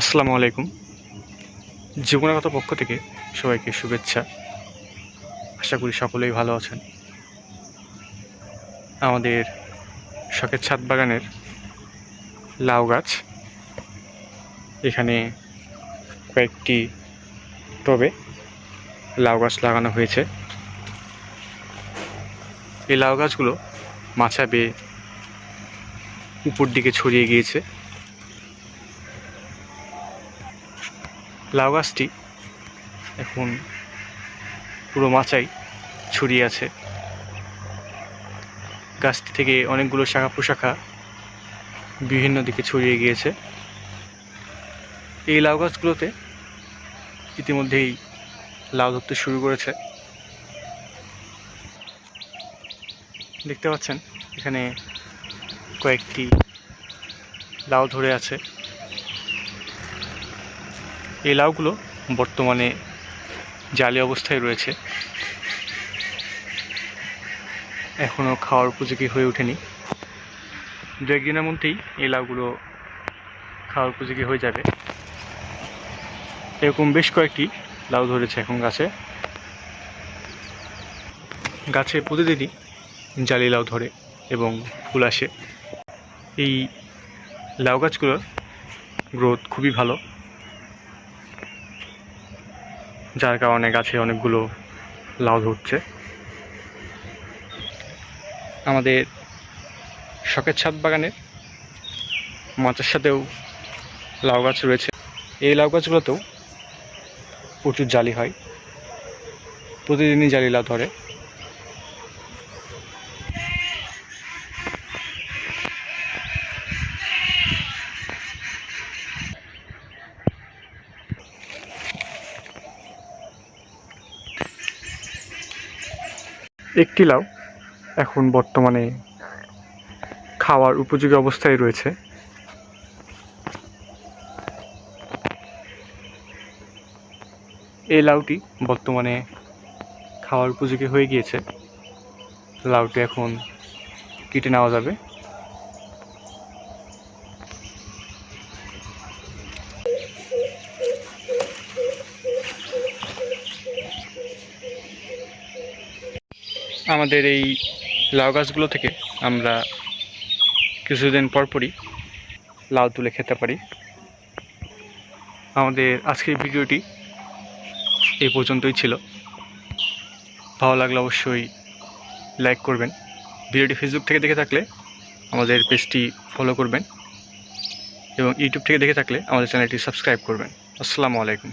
আসসালামু আলাইকুম। জীবনাগত পক্ষ থেকে সবাইকে শুভেচ্ছা। আশা করি সকলেই ভালো আছেন। আমাদের শখের ছাদ বাগানের লাউ গাছ। এখানে কয়েকটি টবে লাউ গাছ লাগানো হয়েছে। এই লাউ গাছগুলো মাছা বেয়ে উপর দিকে ছড়িয়ে গিয়েছে। লাউ গাছটি এখন পুরো মাচাই ছড়িয়ে আছে। গাছটি থেকে অনেকগুলো শাখা প্রশাখা বিভিন্ন দিকে ছড়িয়ে গিয়েছে। এই লাউ গাছগুলোতে ইতিমধ্যেই লাউ ধরতে শুরু করেছে। দেখতে পাচ্ছেন, এখানে কয়েকটি লাউ ধরে আছে। এই লাউগুলো বর্তমানে জালি অবস্থায় রয়েছে। এখনও খাওয়ার উপযোগী হয়ে ওঠেনি। দু একদিনের মধ্যেই এই লাউগুলো খাওয়ার উপযোগী হয়ে যাবে। এরকম বেশ কয়েকটি লাউ ধরেছে এখন গাছে। গাছে প্রতিদিনই জালি লাউ ধরে এবং ফুল আসে। এই লাউ গাছগুলোর গ্রোথ খুবই ভালো। যার কারণে গাছে অনেকগুলো লাউ ধরছে। আমাদের শখের ছাদ বাগানের মাচার সাথেও লাউ গাছ রয়েছে। এই লাউ গাছগুলোতেও প্রচুর জালি হয়। প্রতিদিনই জালি লাউ ধরে। একটি লাউ এখন বর্তমানে খাওয়ার উপযোগী অবস্থায় রয়েছে। এই লাউটি বর্তমানে খাওয়ার উপযোগী হয়ে গিয়েছে। লাউটি এখন কেটে নেওয়া যাবে। আমাদের এই লাউ গাছগুলো থেকে আমরা কিছুদিন পরপরই লাউ তুলে খেতে পারি। আমাদের আজকের ভিডিওটি এই পর্যন্তই ছিল। ভালো লাগলে অবশ্যই লাইক করবেন। ভিডিওটি ফেসবুক থেকে দেখে থাকলে আমাদের পেজটি ফলো করবেন এবং ইউটিউব থেকে দেখে থাকলে আমাদের চ্যানেলটি সাবস্ক্রাইব করবেন। আসসালামু আলাইকুম।